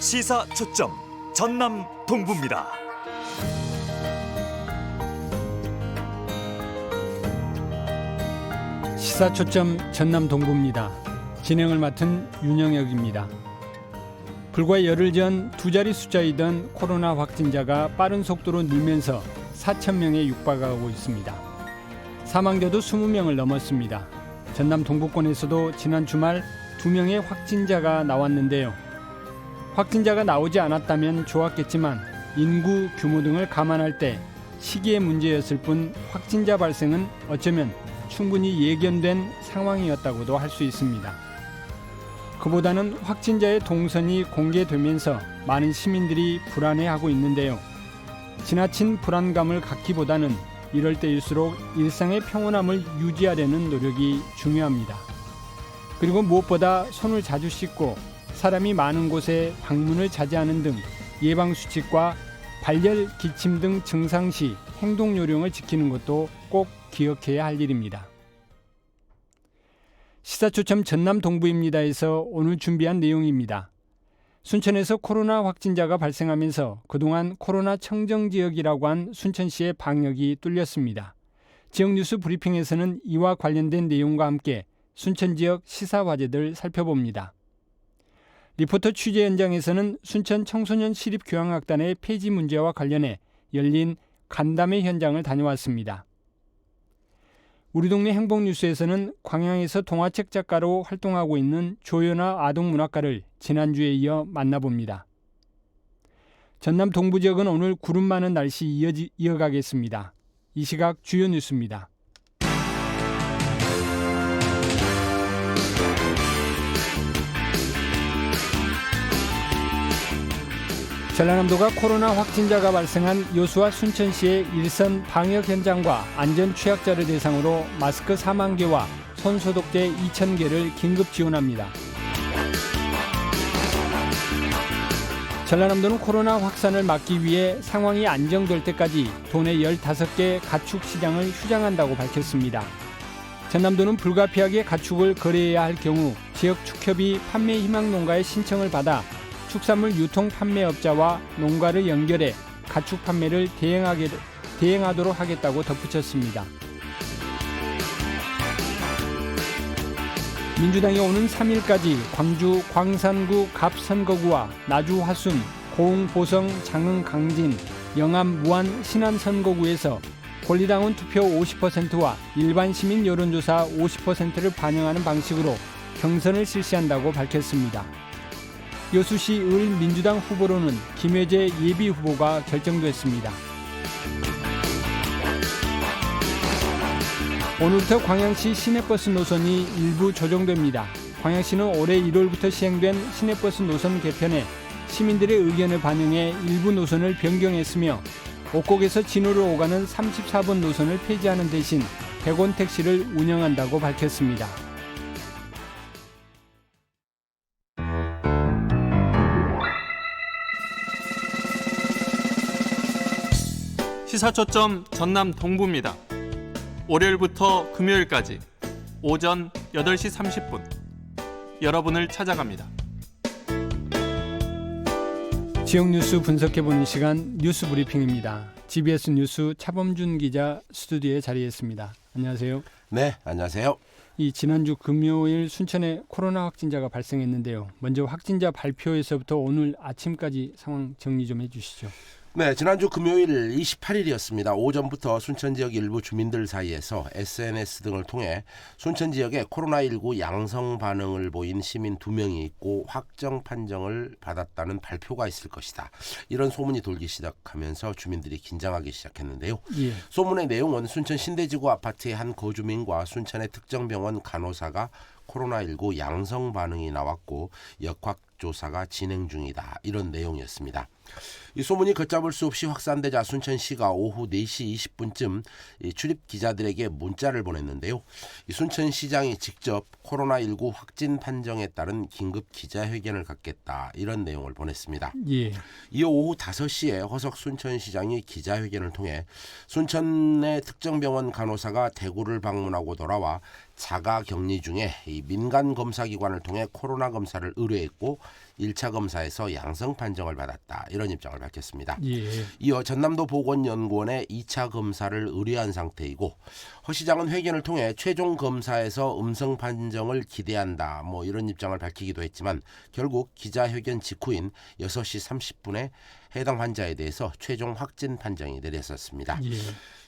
시사 초점 전남 동부입니다. 시사 초점 전남 동부입니다. 진행을 맡은 윤영혁입니다. 불과 열흘 전 두 자리 숫자이던 코로나 확진자가 빠른 속도로 늘면서 4천 명에 육박하고 있습니다. 사망자도 20명을 넘었습니다. 전남 동부권에서도 지난 주말 두 명의 확진자가 나왔는데요. 확진자가 나오지 않았다면 좋았겠지만 인구 규모 등을 감안할 때 시기의 문제였을 뿐 확진자 발생은 어쩌면 충분히 예견된 상황이었다고도 할 수 있습니다. 그보다는 확진자의 동선이 공개되면서 많은 시민들이 불안해하고 있는데요. 지나친 불안감을 갖기보다는 이럴 때일수록 일상의 평온함을 유지하려는 노력이 중요합니다. 그리고 무엇보다 손을 자주 씻고 사람이 많은 곳에 방문을 자제하는 등 예방 수칙과 발열, 기침 등 증상 시 행동 요령을 지키는 것도 꼭 기억해야 할 일입니다. 시사초점 전남 동부입니다에서 오늘 준비한 내용입니다. 순천에서 코로나 확진자가 발생하면서 그동안 코로나 청정 지역이라고 한 순천시의 방역이 뚫렸습니다. 지역 뉴스 브리핑에서는 이와 관련된 내용과 함께 순천 지역 시사 화제들 살펴봅니다. 리포터 취재 현장에서는 순천 청소년 시립 교향악단의 폐지 문제와 관련해 열린 간담회 현장을 다녀왔습니다. 우리 동네 행복뉴스에서는 광양에서 동화책 작가로 활동하고 있는 조연아 아동문학가를 지난주에 이어 만나봅니다. 전남 동부 지역은 오늘 구름 많은 날씨 이어가겠습니다. 이 시각 주요 뉴스입니다. 전라남도가 코로나 확진자가 발생한 여수와 순천시의 일선 방역 현장과 안전 취약자를 대상으로 마스크 4만 개와 손 소독제 2천 개를 긴급 지원합니다. 전라남도는 코로나 확산을 막기 위해 상황이 안정될 때까지 도내 15개 가축 시장을 휴장한다고 밝혔습니다. 전남도는 불가피하게 가축을 거래해야 할 경우 지역 축협이 판매 희망 농가의 신청을 받아 축산물 유통 판매업자와 농가를 연결해 가축 판매를 대행하게, 대행하도록 하겠다고 덧붙였습니다. 민주당이 오는 3일까지 광주 광산구 갑선거구와 나주 화순, 고흥 보성 장흥 강진, 영암 무안 신안 선거구에서 권리당원 투표 50%와 일반 시민 여론조사 50%를 반영하는 방식으로 경선을 실시한다고 밝혔습니다. 여수시 을 민주당 후보로는 김혜재 예비 후보가 결정됐습니다. 오늘부터 광양시 시내버스 노선이 일부 조정됩니다. 광양시는 올해 1월부터 시행된 시내버스 노선 개편에 시민들의 의견을 반영해 일부 노선을 변경했으며 옥곡에서 진호를 오가는 34번 노선을 폐지하는 대신 100원 택시를 운영한다고 밝혔습니다. 시사초점 전남 동부입니다. 월요일부터 금요일까지 오전 8시 30분 여러분을 찾아갑니다. 지역 뉴스 분석해보는 시간 뉴스 브리핑입니다. GBS 뉴스 차범준 기자 스튜디오에 자리했습니다. 안녕하세요. 네, 안녕하세요. 이 지난주 금요일 순천에 코로나 확진자가 발생했는데요. 먼저 확진자 발표에서부터 오늘 아침까지 상황 정리 좀 해주시죠. 네, 지난주 금요일 28일이었습니다. 오전부터 순천 지역 일부 주민들 사이에서 SNS 등을 통해 순천 지역에 코로나19 양성 반응을 보인 시민 두 명이 있고 확정 판정을 받았다는 발표가 있을 것이다. 이런 소문이 돌기 시작하면서 주민들이 긴장하기 시작했는데요. 예. 소문의 내용은 순천 신대지구 아파트의 한 거주민과 순천의 특정 병원 간호사가 코로나19 양성 반응이 나왔고 역학 조사가 진행 중이다. 이런 내용이었습니다. 이 소문이 걷잡을 수 없이 확산되자 순천 시가 오후 4시 20분쯤 출입 기자들에게 문자를 보냈는데요. 이 순천 시장이 직접 코로나19 확진 판정에 따른 긴급 기자회견을 갖겠다 이런 내용을 보냈습니다. 예. 이어 오후 5시에 허석 순천 시장이 기자회견을 통해 순천의 특정 병원 간호사가 대구를 방문하고 돌아와 자가 격리 중에 이이 민간 검사 기관을 통해 코로나 검사를 의뢰했고 1차 검사에서 양성 판정을 받았다. 이런 입장을 밝혔습니다. 예. 이어 전남도 보건연구원에 2차 검사를 의뢰한 상태이고 허 시장은 회견을 통해 최종 검사에서 음성 판정을 기대한다. 뭐 이런 입장을 밝히기도 했지만 결국 기자회견 직후인 6시 30분에 해당 환자에 대해서 최종 확진 판정이 내렸었습니다. 예.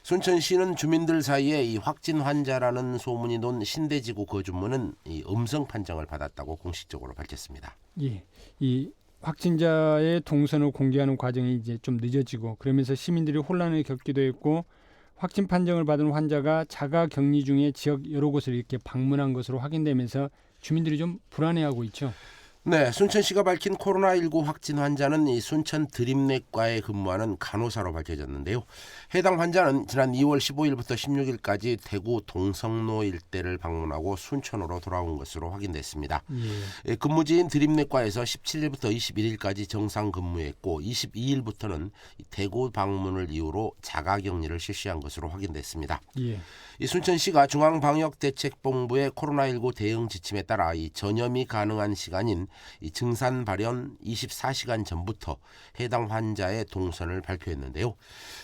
순천시는 주민들 사이에 이 확진 환자라는 소문이 돈 신대지구 거주문은 이 음성 판정을 받았다고 공식적으로 밝혔습니다. 예. 이 확진자의 동선을 공개하는 과정이 이제 좀 늦어지고 그러면서 시민들이 혼란을 겪기도 했고 확진 판정을 받은 환자가 자가 격리 중에 지역 여러 곳을 이렇게 방문한 것으로 확인되면서 주민들이 좀 불안해하고 있죠. 네, 순천 시가 밝힌 코로나19 확진 환자는 이 순천 드림내과에 근무하는 간호사로 밝혀졌는데요. 해당 환자는 지난 2월 15일부터 16일까지 대구 동성로 일대를 방문하고 순천으로 돌아온 것으로 확인됐습니다. 예. 예, 근무지인 드림내과에서 17일부터 21일까지 정상 근무했고 22일부터는 대구 방문을 이유로 자가격리를 실시한 것으로 확인됐습니다. 예. 이 순천시가 중앙방역대책본부의 코로나19 대응 지침에 따라 이 전염이 가능한 시간인 이 증산 발현 24시간 전부터 해당 환자의 동선을 발표했는데요.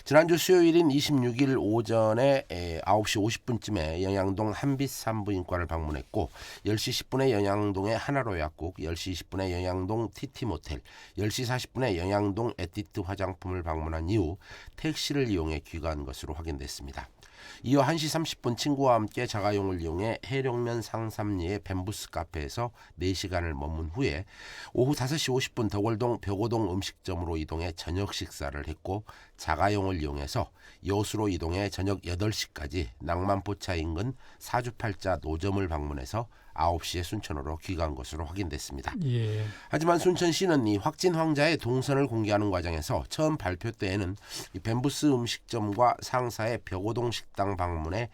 지난주 수요일인 26일 오전에 에, 9시 50분쯤에 영양동 한빛 산부인과를 방문했고 10시 10분에 영양동의 하나로 약국, 10시 20분에 영양동 TT 모텔, 10시 40분에 영양동 에티트 화장품을 방문한 이후 택시를 이용해 귀가한 것으로 확인됐습니다. 이어 1시 30분 친구와 함께 자가용을 이용해 해룡면 상삼리의 뱀부스 카페에서 4시간을 머문 후에 오후 5시 50분 덕월동 벽오동 음식점으로 이동해 저녁 식사를 했고 자가용을 이용해서 여수로 이동해 저녁 8시까지 낭만포차 인근 사주팔자 노점을 방문해서 9시에 순천으로 귀가한 것으로 확인됐습니다. 예. 하지만 순천시는 이 확진 환자의 동선을 공개하는 과정에서 처음 발표 때에는 이 뱀부스 음식점과 상사의 벽오동 식당 방문에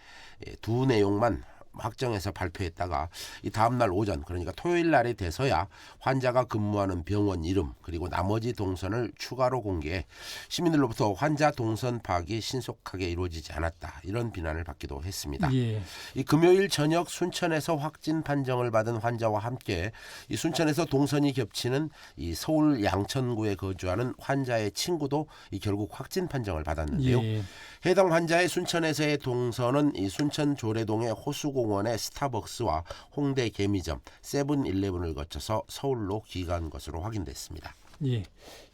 예, 두 내용만 확정해서 발표했다가 이 다음 날 오전 그러니까 토요일 날이 돼서야 환자가 근무하는 병원 이름 그리고 나머지 동선을 추가로 공개해 시민들로부터 환자 동선 파악이 신속하게 이루어지지 않았다 이런 비난을 받기도 했습니다. 예. 이 금요일 저녁 순천에서 확진 판정을 받은 환자와 함께 이 순천에서 동선이 겹치는 이 서울 양천구에 거주하는 환자의 친구도 이 결국 확진 판정을 받았는데요. 예. 해당 환자의 순천에서의 동선은 이 순천 조례동의 호수공 원의 스타벅스와 홍대 개미점 세븐일레븐을 거쳐서 서울로 귀가한 것으로 확인됐습니다. 예.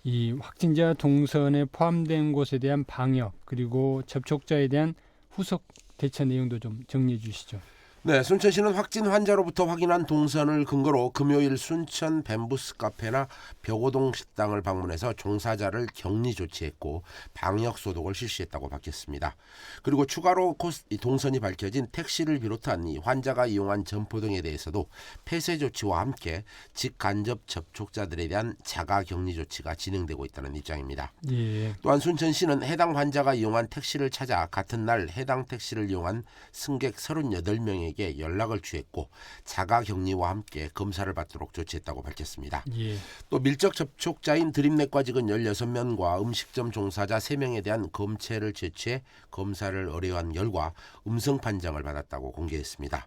이 확진자 동선에 포함된 곳에 대한 방역 그리고 접촉자에 대한 후속 대처 내용도 좀 정리해 주시죠. 네, 순천시는 확진 환자로부터 확인한 동선을 근거로 금요일 순천 뱀부스 카페나 벽오동 식당을 방문해서 종사자를 격리 조치했고 방역 소독을 실시했다고 밝혔습니다. 그리고 추가로 코스, 이 동선이 밝혀진 택시를 비롯한 이 환자가 이용한 점포 등에 대해서도 폐쇄 조치와 함께 직간접 접촉자들에 대한 자가 격리 조치가 진행되고 있다는 입장입니다. 예. 또한 순천시는 해당 환자가 이용한 택시를 찾아 같은 날 해당 택시를 이용한 승객 38명에게 연락을 취했고 자가 격리와 함께 검사를 받도록 조치했다고 밝혔습니다. 예. 또 밀접 접촉자인 드림내과 직원 16명과 음식점 종사자 3명에 대한 검체를 제취해 검사를 의뢰한 결과 음성 판정을 받았다고 공개했습니다.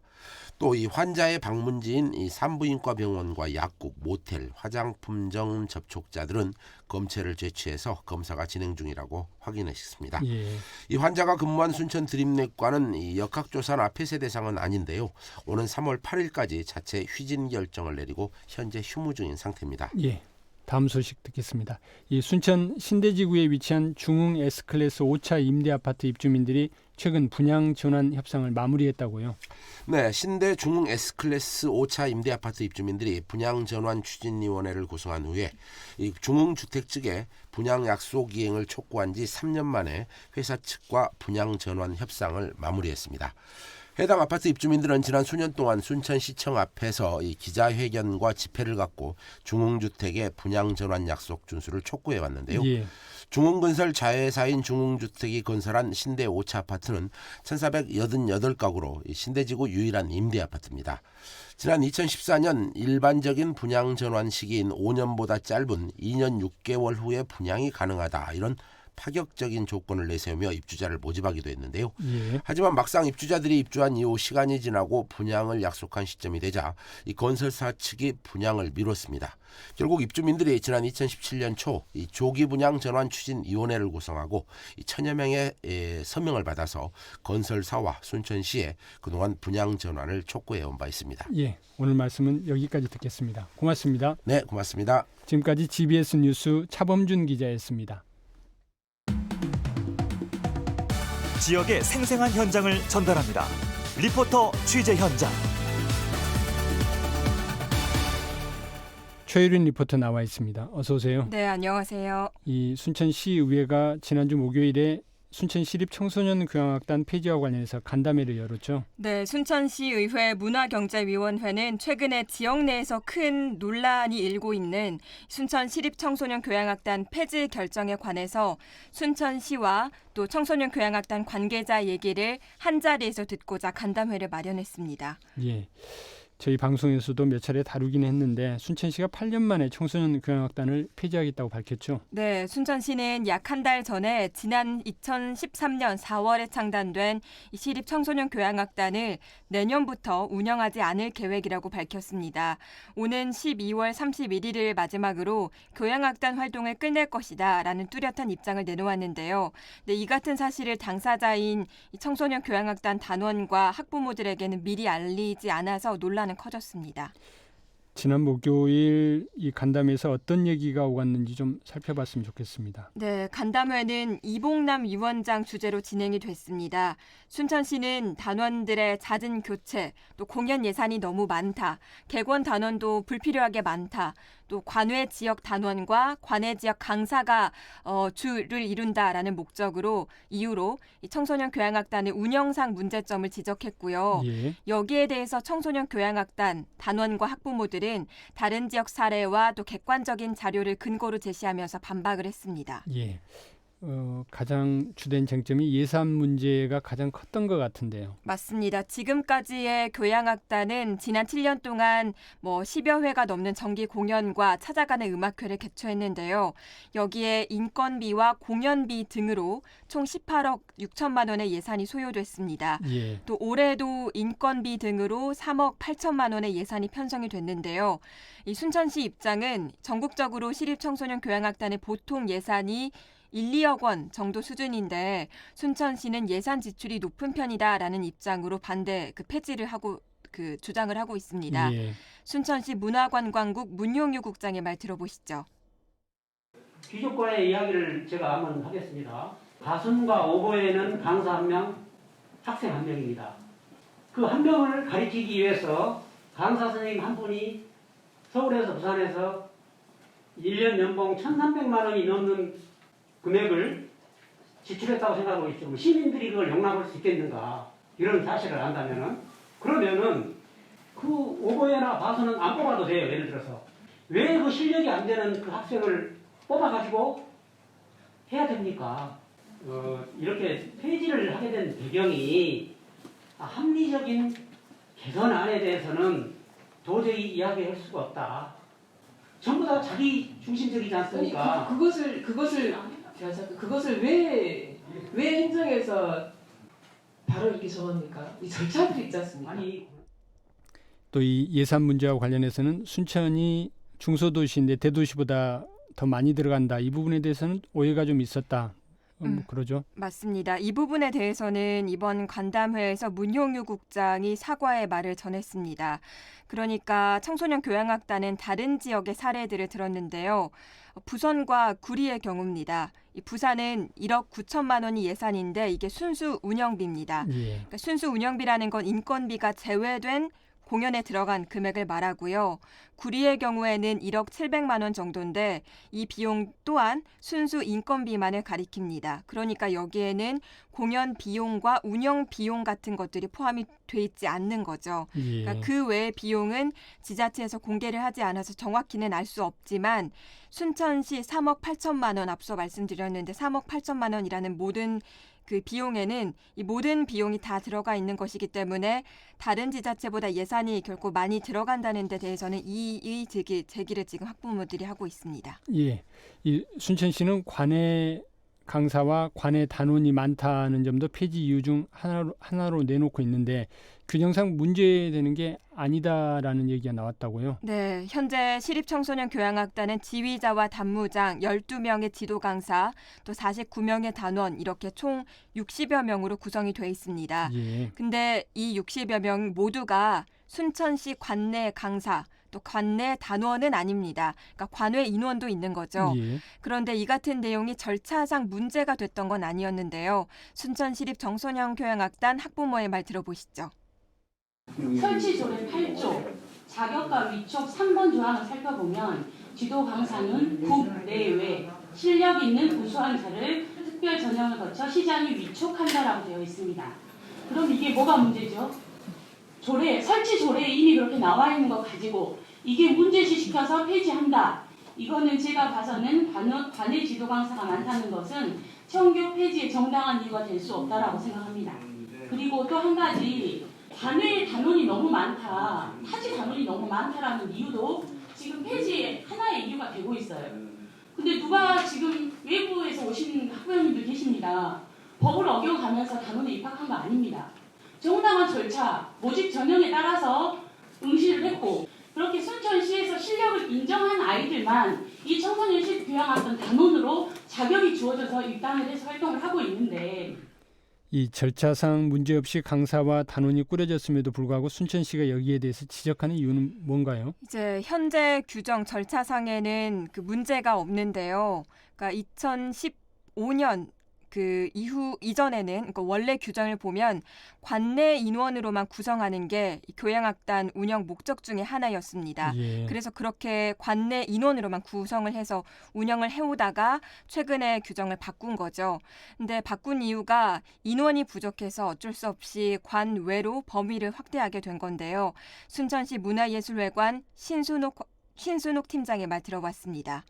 또 이 환자의 방문지인 이 산부인과 병원과 약국, 모텔, 화장품점 접촉자들은 검체를 제취해서 검사가 진행 중이라고 확인했습니다. 예. 이 환자가 근무한 순천 드림내과는 이 역학조사나 폐쇄 대상은 아닌데요. 오는 3월 8일까지 자체 휴진 결정을 내리고 현재 휴무 중인 상태입니다. 예. 다음 소식 듣겠습니다. 이 순천 신대지구에 위치한 중흥 S클래스 5차 임대 아파트 입주민들이 최근 분양 전환 협상을 마무리했다고요. 네, 신대 중흥 S클래스 5차 임대 아파트 입주민들이 분양 전환 추진위원회를 구성한 후에 이 중흥 주택 측에 분양 약속 이행을 촉구한 지 3년 만에 회사 측과 분양 전환 협상을 마무리했습니다. 해당 아파트 입주민들은 지난 수년 동안 순천시청 앞에서 이 기자회견과 집회를 갖고 중흥주택의 분양 전환 약속 준수를 촉구해 왔는데요. 예. 중흥건설 자회사인 중흥주택이 건설한 신대 5차 아파트는 1488가구로 신대지구 유일한 임대 아파트입니다. 지난 2014년 일반적인 분양 전환 시기인 5년보다 짧은 2년 6개월 후에 분양이 가능하다 이런 파격적인 조건을 내세우며 입주자를 모집하기도 했는데요. 예. 하지만 막상 입주자들이 입주한 이후 시간이 지나고 분양을 약속한 시점이 되자 이 건설사 측이 분양을 미뤘습니다. 결국 입주민들이 지난 2017년 초 이 조기 분양 전환 추진 위원회를 구성하고 이 천여 명의 에, 서명을 받아서 건설사와 순천시에 그동안 분양 전환을 촉구해 온 바 있습니다. 예. 오늘 말씀은 여기까지 듣겠습니다. 고맙습니다. 네, 고맙습니다. 지금까지 GBS 뉴스 차범준 기자였습니다. 지역의 생생한 현장을 전달합니다. 리포터 취재 현장. 최유린 리포터 나와 있습니다. 어서 오세요. 네, 안녕하세요. 이 순천시 의회가 지난주 목요일에 순천 시립 청소년 교향악단 폐지와 관련해서 간담회를 열었죠. 네, 순천시 의회 문화경제위원회는 최근에 지역 내에서 큰 논란이 일고 있는 순천 시립 청소년 교향악단 폐지 결정에 관해서 순천시와 또 청소년 교향악단 관계자 얘기를 한 자리에서 듣고자 간담회를 마련했습니다. 예. 저희 방송에서도 몇 차례 다루긴 했는데 순천 시가 8년 만에 청소년 교향악단을 폐지하겠다고 밝혔죠. 네, 순천시는 약 한 달 전에 지난 2013년 4월에 창단된 이 시립 청소년 교향악단을 내년부터 운영하지 않을 계획이라고 밝혔습니다. 오는 12월 31일을 마지막으로 교향악단 활동을 끝낼 것이다라는 뚜렷한 입장을 내놓았는데요. 네, 이 같은 사실을 당사자인 이 청소년 교향악단 단원과 학부모들에게는 미리 알리지 않아서 논란 은 커졌습니다. 지난 목요일 이 간담회에서 어떤 얘기가 오갔는지 좀 살펴봤으면 좋겠습니다. 네, 간담회는 이봉남 위원장 주재로 진행이 됐습니다. 순천시는 단원들의 잦은 교체, 또 공연 예산이 너무 많다, 객원 단원도 불필요하게 많다, 또 관외 지역 단원과 관외 지역 강사가 어, 주를 이룬다라는 목적으로 이유로 이 청소년 교향악단의 운영상 문제점을 지적했고요. 예. 여기에 대해서 청소년 교향악단 단원과 학부모들은 다른 지역 사례와 또 객관적인 자료를 근거로 제시하면서 반박을 했습니다. 예. 어, 가장 주된 쟁점이 예산 문제가 가장 컸던 것 같은데요. 맞습니다. 지금까지의 교향악단은 지난 7년 동안 뭐 10여 회가 넘는 정기 공연과 찾아가는 음악회를 개최했는데요. 여기에 인건비와 공연비 등으로 총 18억 6천만 원의 예산이 소요됐습니다. 예. 또 올해도 인건비 등으로 3억 8천만 원의 예산이 편성이 됐는데요. 이 순천시 입장은 전국적으로 시립 청소년 교향악단의 보통 예산이 1, 2억 원 정도 수준인데 순천시는 예산 지출이 높은 편이다라는 입장으로 반대 그 폐지를 하고 그 주장을 하고 있습니다. 예. 순천시 문화관광국 문용유 국장의 말 들어보시죠. 귀족과의 이야기를 제가 한번 하겠습니다. 가순과 오보에는 강사 한 명, 학생 한 명입니다. 그 한 명을 가리키기 위해서 강사 선생님 한 분이 서울에서 부산에서 1년 연봉 1,300만 원이 넘는 금액을 지출했다고 생각하고 있죠. 시민들이 그걸 용납할 수 있겠는가 이런 사실을 안다면은 그러면은 그 오보에나 봐서는 안 뽑아도 돼요. 예를 들어서 왜 그 실력이 안 되는 그 학생을 뽑아가지고 해야 됩니까? 어, 이렇게 폐지를 하게 된 배경이 아, 합리적인 개선안에 대해서는 도저히 이야기할 수가 없다. 전부 다 자기 중심적이지 아니 않습니까? 그, 그것을 그것을 제가 잠깐 그것을 왜 왜 행정에서 바로 이렇게 적었습니까? 이 절차들이 있지 않습니까? 아니 또이 예산 문제와 관련해서는 순천이 중소도시인데 대도시보다 더 많이 들어간다. 이 부분에 대해서는 오해가 좀 있었다. 어, 뭐 음. 그러죠. 맞습니다. 이 부분에 대해서는 이번 간담회에서 문용유 국장이 사과의 말을 전했습니다. 그러니까 청소년 교향악단은 다른 지역의 사례들을 들었는데요. 부산과 구리의 경우입니다. 이 부산은 1억 9천만 원이 예산인데 이게 순수 운영비입니다. 예. 그러니까 순수 운영비라는 건 인건비가 제외된 공연에 들어간 금액을 말하고요. 구리의 경우에는 1억 700만 원 정도인데 이 비용 또한 순수 인건비만을 가리킵니다. 그러니까 여기에는 공연 비용과 운영 비용 같은 것들이 포함이 돼 있지 않는 거죠. 예. 그러니까 그 외의 비용은 지자체에서 공개를 하지 않아서 정확히는 알 수 없지만 순천시 3억 8천만 원 앞서 말씀드렸는데 3억 8천만 원이라는 모든 그 비용에는 이 모든 비용이 다 들어가 있는 것이기 때문에 다른 지자체보다 예산이 결코 많이 들어간다는 데 대해서는 이의 제기, 제기를 지금 학부모들이 하고 있습니다. 예. 이 순천시는 관내 강사와 관의 단원이 많다는 점도 폐지 이유 중 하나로, 하나로 내놓고 있는데 규정상 문제되는 게 아니다라는 얘기가 나왔다고요. 네, 현재 시립청소년 교양악단은 지휘자와 단무장 12명의 지도 강사, 또 49명의 단원 이렇게 총 60여 명으로 구성이 돼 있습니다. 예. 근데 이 60여 명 모두가 순천시 관내 강사, 또 관내 단원은 아닙니다. 그러니까 관외 인원도 있는 거죠. 예. 그런데 이 같은 내용이 절차상 문제가 됐던 건 아니었는데요. 순천시립 청소년 교양악단 학부모의 말 들어보시죠. 설치 조례 8조 자격과 위촉 3번 조항을 살펴보면 지도 강사는 국 내외 실력 있는 우수한 자를 특별 전형을 거쳐 시장이 위촉한다라고 되어 있습니다. 그럼 이게 뭐가 문제죠? 조례 설치 조례에 이미 그렇게 나와 있는 거 가지고 이게 문제시 시켜서 폐지한다. 이거는 제가 봐서는 관, 관내 지도 강사가 많다는 것은 청교 폐지의 정당한 이유가 될 수 없다라고 생각합니다. 그리고 또 한 가지 관외 단원이 너무 많다, 타지 단원이 너무 많다라는 이유도 지금 폐지의 하나의 이유가 되고 있어요. 근데 누가 지금 외부에서 오신 학부형님들 계십니다. 법을 어겨가면서 단원에 입학한 거 아닙니다. 정당한 절차, 모집 전형에 따라서 응시를 했고 그렇게 순천시에서 실력을 인정한 아이들만 이 청소년 실교양학단 단원으로 자격이 주어져서 입단을 해서 활동을 하고 있는데 이 절차상 문제없이 강사와 단원이 꾸려졌음에도 불구하고 순천시가 여기에 대해서 지적하는 이유는 뭔가요? 이제 현재 규정 절차상에는 그 문제가 없는데요. 그러니까 2015년 그 이후 이전에는 그러니까 원래 규정을 보면 관내 인원으로만 구성하는 게이 교양악단 운영 목적 중에 하나였습니다. 예. 그래서 그렇게 관내 인원으로만 구성을 해서 운영을 해오다가 최근에 규정을 바꾼 거죠. 근데 바꾼 이유가 인원이 부족해서 어쩔 수 없이 관외로 범위를 확대하게 된 건데요. 순천시 문화예술회관 신순옥 신순옥 팀장의 말 들어봤습니다.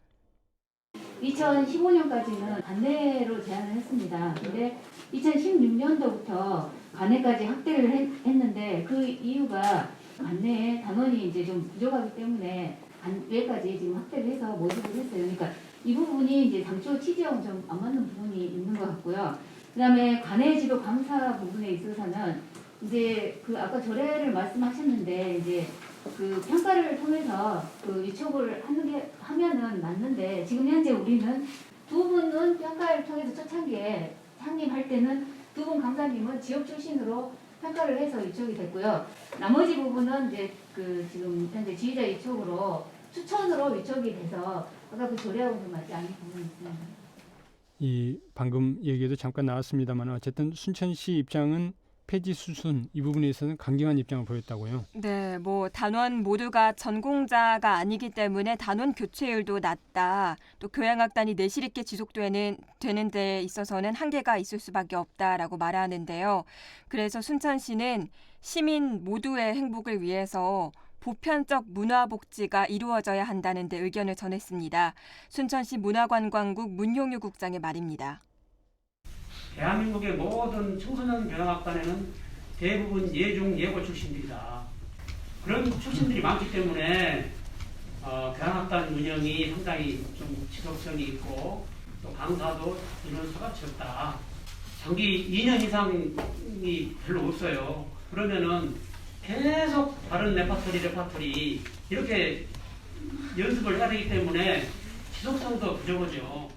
2015년까지는 관내로 제한을 했습니다. 근데 2016년도부터 관내까지 확대를 했, 했는데 그 이유가 관내에 단원이 이제 좀 부족하기 때문에 관외까지 지금 확대를 해서 모집을 했어요. 그러니까 이 부분이 이제 당초 취지하고 좀 안 맞는 부분이 있는 것 같고요. 그 다음에 관내 지도 강사 부분에 있어서는 이제 그 아까 조례를 말씀하셨는데 이제 그 평가를 통해서 그 위촉을 하는 게 하면은 맞는데 지금 현재 우리는 두 분은 평가를 통해서 초창기에 상임할 때는 두 분 강사님은 지역 출신으로 평가를 해서 위촉이 됐고요. 나머지 부분은 이제 그 지금 현재 지휘자 위촉으로 추천으로 위촉이 돼서 아까 그 조례하고 좀 맞지 않는 부분이 있습니다. 이 방금 얘기에도 잠깐 나왔습니다만 어쨌든 순천시 입장은 폐지 수순 이 부분에 있어서는 강경한 입장을 보였다고요. 네, 뭐 단원 모두가 전공자가 아니기 때문에 단원 교체율도 낮다. 또 교양악단이 내실 있게 지속되는 되는 데 있어서는 한계가 있을 수밖에 없다라고 말하는데요. 그래서 순천시는 시민 모두의 행복을 위해서 보편적 문화복지가 이루어져야 한다는 데 의견을 전했습니다. 순천시 문화관광국 문용유 국장의 말입니다. 대한민국의 모든 청소년 교양학단에는 대부분 예중 예고 출신들이다. 그런 출신들이 많기 때문에 어, 교양학단 운영이 상당히 좀 지속성이 있고 또 강사도 인원수가 적다. 장기 2년 이상이 별로 없어요. 그러면은 계속 다른 레파토리 레파토리 이렇게 연습을 해야 되기 때문에 지속성도 부족하죠.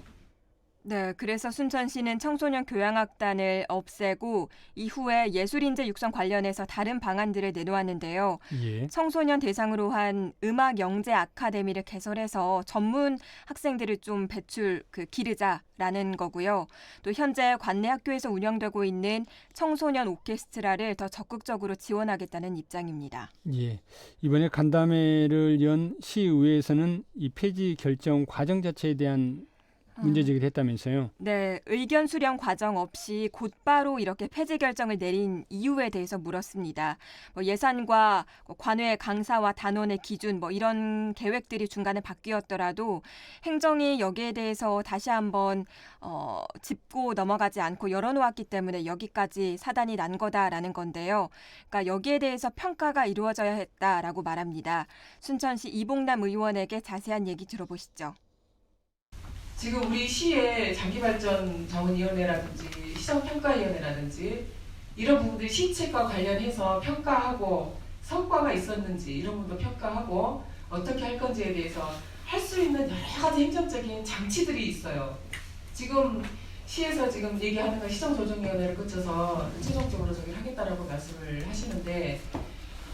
네, 그래서 순천시는 청소년 교양악단을 없애고 이후에 예술인재 육성 관련해서 다른 방안들을 내놓았는데요. 예. 청소년 대상으로 한 음악 영재 아카데미를 개설해서 전문 학생들을 좀 배출 그 기르자라는 거고요. 또 현재 관내 학교에서 운영되고 있는 청소년 오케스트라를 더 적극적으로 지원하겠다는 입장입니다. 예. 이번에 간담회를 연 시의회에서는 이 폐지 결정 과정 자체에 대한 문제 제기를 했다면서요. 네, 의견 수렴 과정 없이 곧바로 이렇게 폐지 결정을 내린 이유에 대해서 물었습니다. 뭐 예산과 관외 강사와 단원의 기준 뭐 이런 계획들이 중간에 바뀌었더라도 행정이 여기에 대해서 다시 한번 어, 짚고 넘어가지 않고 열어놓았기 때문에 여기까지 사단이 난 거다라는 건데요. 그러니까 여기에 대해서 평가가 이루어져야 했다라고 말합니다. 순천시 이봉남 의원에게 자세한 얘기 들어보시죠. 지금 우리 시의 장기발전 자원위원회라든지 시정평가위원회라든지 이런 부분들이 시책과 관련해서 평가하고 성과가 있었는지 이런 부분도 평가하고 어떻게 할 건지에 대해서 할 수 있는 여러 가지 행정적인 장치들이 있어요. 지금 시에서 지금 얘기하는 건 시정조정위원회를 거쳐서 최종적으로 저기를 하겠다라고 말씀을 하시는데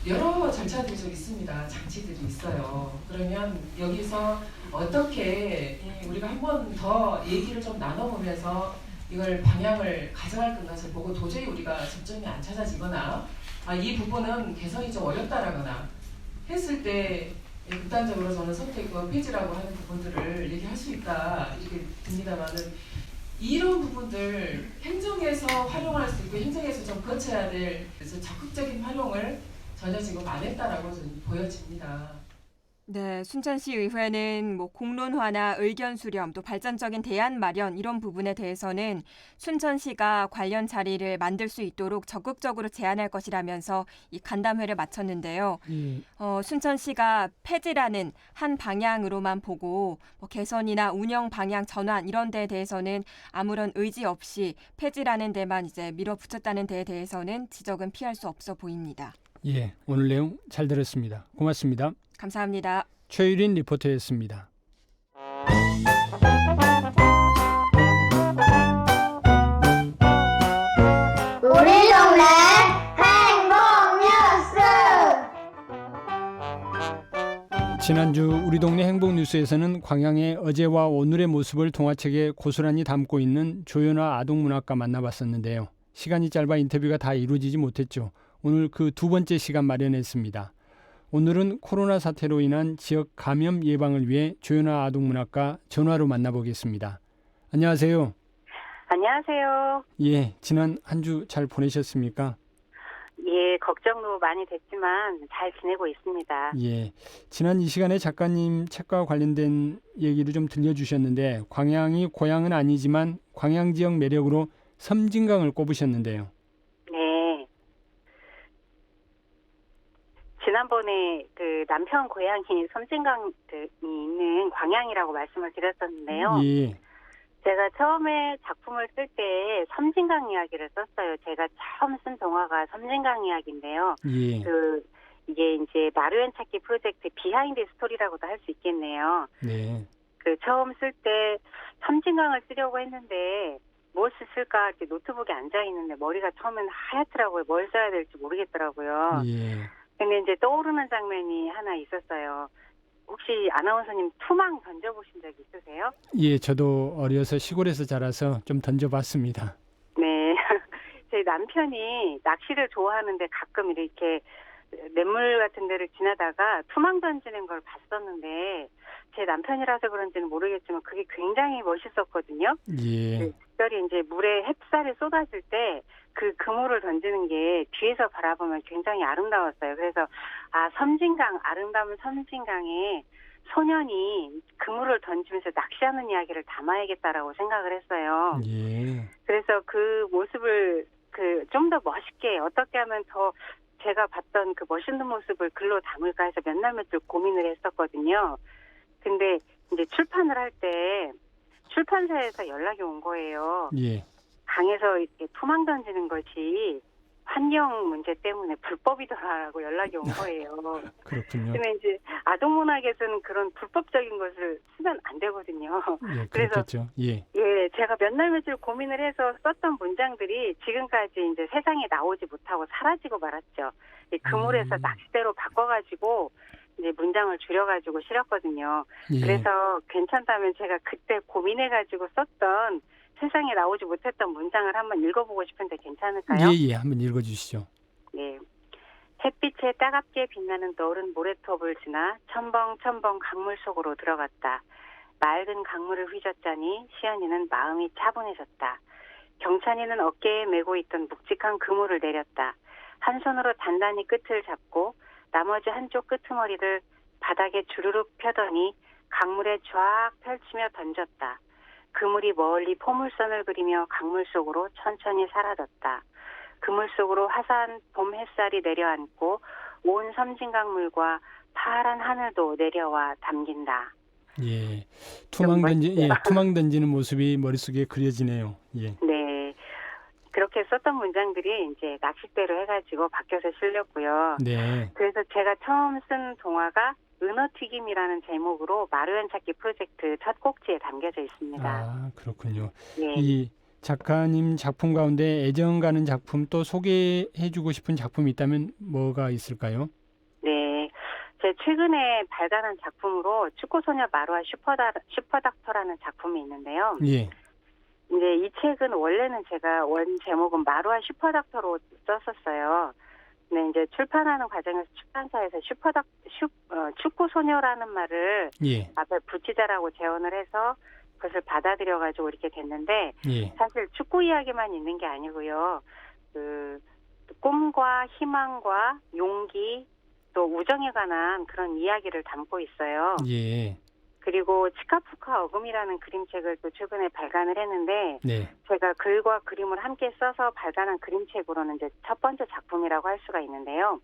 여러 절차들이 좀 있습니다. 장치들이 있어요. 그러면 여기서 어떻게 우리가 한 번 더 얘기를 좀 나눠보면서 이걸 방향을 가져갈 것을 보고 도저히 우리가 접점이 안 찾아지거나 아, 이 부분은 개선이 좀 어렵다라거나 했을 때 극단적으로 저는 선택과 폐지라고 하는 부분들을 얘기할 수 있다 이렇게 듭니다만은 이런 부분들 행정에서 활용할 수 있고 행정에서 좀 거쳐야 될 적극적인 활용을 전혀 지금 안 했다라고 저는 보여집니다. 네, 순천시 의회는 뭐 공론화나 의견 수렴 또 발전적인 대안 마련 이런 부분에 대해서는 순천시가 관련 자리를 만들 수 있도록 적극적으로 제안할 것이라면서 이 간담회를 마쳤는데요. 예, 어, 순천시가 폐지라는 한 방향으로만 보고 뭐 개선이나 운영 방향 전환 이런 데에 대해서는 아무런 의지 없이 폐지라는 데만 이제 밀어붙였다는 데에 대해서는 지적은 피할 수 없어 보입니다. 예, 오늘 내용 잘 들었습니다. 고맙습니다. 감사합니다. 최유린 리포터였습니다. 우리 동네 행복 뉴스 지난주 우리 동네 행복 뉴스에서는 광양의 어제와 오늘의 모습을 동화책에 고스란히 담고 있는 조연아 아동문학가 만나봤었는데요. 시간이 짧아 인터뷰가 다 이루어지지 못했죠. 오늘 그 두 번째 시간 마련했습니다. 오늘은 코로나 사태로 인한 지역 감염 예방을 위해 조연아 아동문학가 전화로 만나보겠습니다. 안녕하세요. 안녕하세요. 예, 지난 한 주 잘 보내셨습니까? 예, 걱정도 많이 됐지만 잘 지내고 있습니다. 예. 지난 이 시간에 작가님 책과 관련된 얘기를 좀 들려주셨는데 광양이 고향은 아니지만 광양 지역 매력으로 섬진강을 꼽으셨는데요. 네. 지난번에 그 남편 고향이 섬진강이 있는 광양이라고 말씀을 드렸었는데요. 예. 제가 처음에 작품을 쓸 때 섬진강 이야기를 썼어요. 제가 처음 쓴 동화가 섬진강 이야기인데요. 예. 그 이게 이제 마루엔 찾기 프로젝트 비하인드 스토리라고도 할 수 있겠네요. 네. 그 처음 쓸 때 섬진강을 쓰려고 했는데 무엇을 쓸까 이렇게 노트북에 앉아 있는데 머리가 처음엔 하얗더라고요. 뭘 써야 될지 모르겠더라고요. 예. 근데 이제 떠오르는 장면이 하나 있었어요. 혹시 아나운서님 투망 던져보신 적 있으세요? 예, 저도 어려서 시골에서 자라서 좀 던져봤습니다. 네. 제 남편이 낚시를 좋아하는데 가끔 이렇게 냇물 같은 데를 지나다가 투망 던지는 걸 봤었는데 제 남편이라서 그런지는 모르겠지만 그게 굉장히 멋있었거든요. 예. 네, 특별히 이제 물에 햇살이 쏟아질 때그 그물을 던지는 게 뒤에서 바라보면 굉장히 아름다웠어요. 그래서 아 섬진강 아름다운 섬진강에 소년이 그물을 던지면서 낚시하는 이야기를 담아야겠다라고 생각을 했어요. 예. 그래서 그 모습을 그 좀 더 멋있게 어떻게 하면 더 제가 봤던 그 멋있는 모습을 글로 담을까 해서 몇 날 며칠 고민을 했었거든요. 근데 이제 출판을 할때 출판사에서 연락이 온 거예요. 예. 강에서 이렇게 투망 던지는 것이 환경 문제 때문에 불법이더라라고 연락이 온 거예요. 그렇군요. 근데 이제 아동 문학에서는 그런 불법적인 것을 쓰면 안 되거든요. 예, 그래서. 예. 예, 제가 몇 날 며칠 고민을 해서 썼던 문장들이 지금까지 이제 세상에 나오지 못하고 사라지고 말았죠. 이 그물에서 음. 낚싯대로 바꿔 가지고 이제 문장을 줄여가지고 실었거든요. 예. 그래서 괜찮다면 제가 그때 고민해가지고 썼던 세상에 나오지 못했던 문장을 한번 읽어보고 싶은데 괜찮을까요? 예, 예. 한번 읽어 주시죠. 네. 햇빛에 따갑게 빛나는 너른 모래톱을 지나 첨벙첨벙 강물 속으로 들어갔다. 맑은 강물을 휘젓자니 시연이는 마음이 차분해졌다. 경찬이는 어깨에 메고 있던 묵직한 그물을 내렸다. 한 손으로 단단히 끝을 잡고 나머지 한쪽 끄트머리를 바닥에 주르륵 펴더니 강물에 쫙 펼치며 던졌다. 그물이 멀리 포물선을 그리며 강물 속으로 천천히 사라졌다. 그물 속으로 화사한 봄 햇살이 내려앉고 온 섬진강물과 파란 하늘도 내려와 담긴다. 예. 투망 던지 예. 투망 던지는 모습이 머릿속에 그려지네요. 예. 네. 그렇게 썼던 문장들이 이제 낚싯대로 해가지고 바뀌어서 실렸고요. 네. 그래서 제가 처음 쓴 동화가 은어튀김이라는 제목으로 마루연 찾기 프로젝트 첫 꼭지에 담겨져 있습니다. 아, 그렇군요. 예. 이 작가님 작품 가운데 애정 가는 작품 또 소개해 주고 싶은 작품이 있다면 뭐가 있을까요? 네. 제 최근에 발간한 작품으로 축구소녀 마루와 슈퍼다, 슈퍼닥터라는 작품이 있는데요. 예. 이제 이 책은 원래는 제가 원 제목은 마루와 슈퍼닥터로 썼었어요. 근데 이제 출판하는 과정에서 출판사에서 슈퍼닥, 슈, 어, 축구 소녀라는 말을 예. 앞에 붙이자라고 제언을 해서 그것을 받아들여 가지고 이렇게 됐는데 예. 사실 축구 이야기만 있는 게 아니고요. 그 꿈과 희망과 용기 또 우정에 관한 그런 이야기를 담고 있어요. 예. 그리고 치카푸카 어금이라는 그림책을 또 최근에 발간을 했는데 네. 제가 글과 그림을 함께 써서 발간한 그림책으로는 이제 첫 번째 작품이라고 할 수가 있는데요.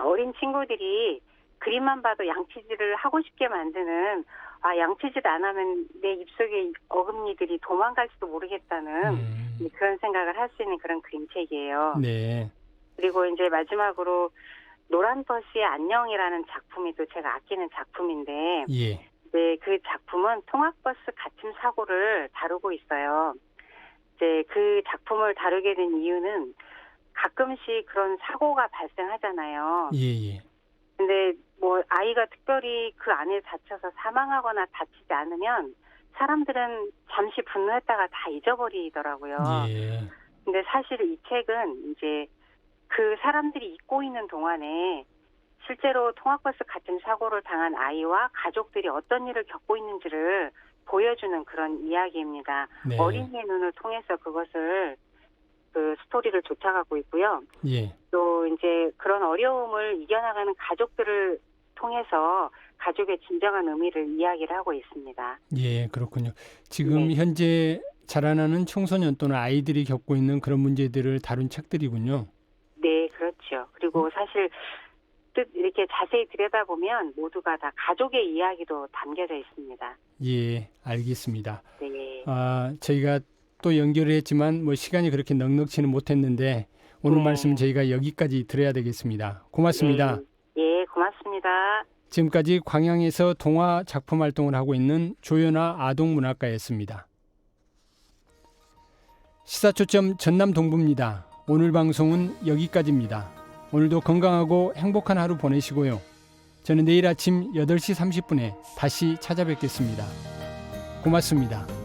어린 친구들이 그림만 봐도 양치질을 하고 싶게 만드는 아 양치질 안 하면 내 입속에 어금니들이 도망갈지도 모르겠다는 음. 그런 생각을 할 수 있는 그런 그림책이에요. 네. 그리고 이제 마지막으로 노란 버스의 안녕이라는 작품이 또 제가 아끼는 작품인데 예. 네, 그 작품은 통학버스 갇힘 사고를 다루고 있어요. 이제 그 작품을 다루게 된 이유는 가끔씩 그런 사고가 발생하잖아요. 예, 예. 근데 뭐 아이가 특별히 그 안에 다쳐서 사망하거나 다치지 않으면 사람들은 잠시 분노했다가 다 잊어버리더라고요. 예. 근데 사실 이 책은 이제 그 사람들이 잊고 있는 동안에 실제로 통학버스 같은 사고를 당한 아이와 가족들이 어떤 일을 겪고 있는지를 보여주는 그런 이야기입니다. 네. 어린이의 눈을 통해서 그것을 그 스토리를 쫓아가고 있고요. 예. 또 이제 그런 어려움을 이겨나가는 가족들을 통해서 가족의 진정한 의미를 이야기를 하고 있습니다. 예, 그렇군요. 지금 네. 현재 자라나는 청소년 또는 아이들이 겪고 있는 그런 문제들을 다룬 책들이군요. 네, 그렇죠. 그리고 사실 뜻 이렇게 자세히 들여다보면 모두가 다 가족의 이야기도 담겨져 있습니다. 예, 알겠습니다. 네. 아, 저희가 또 연결을 했지만 뭐 시간이 그렇게 넉넉치는 못했는데 오늘 네. 말씀은 저희가 여기까지 들어야 되겠습니다. 고맙습니다. 네. 예, 고맙습니다. 지금까지 광양에서 동화 작품 활동을 하고 있는 조연아 아동문학가였습니다. 시사초점 전남 동부입니다. 오늘 방송은 여기까지입니다. 오늘도 건강하고 행복한 하루 보내시고요. 저는 내일 아침 8시 30분에 다시 찾아뵙겠습니다. 고맙습니다.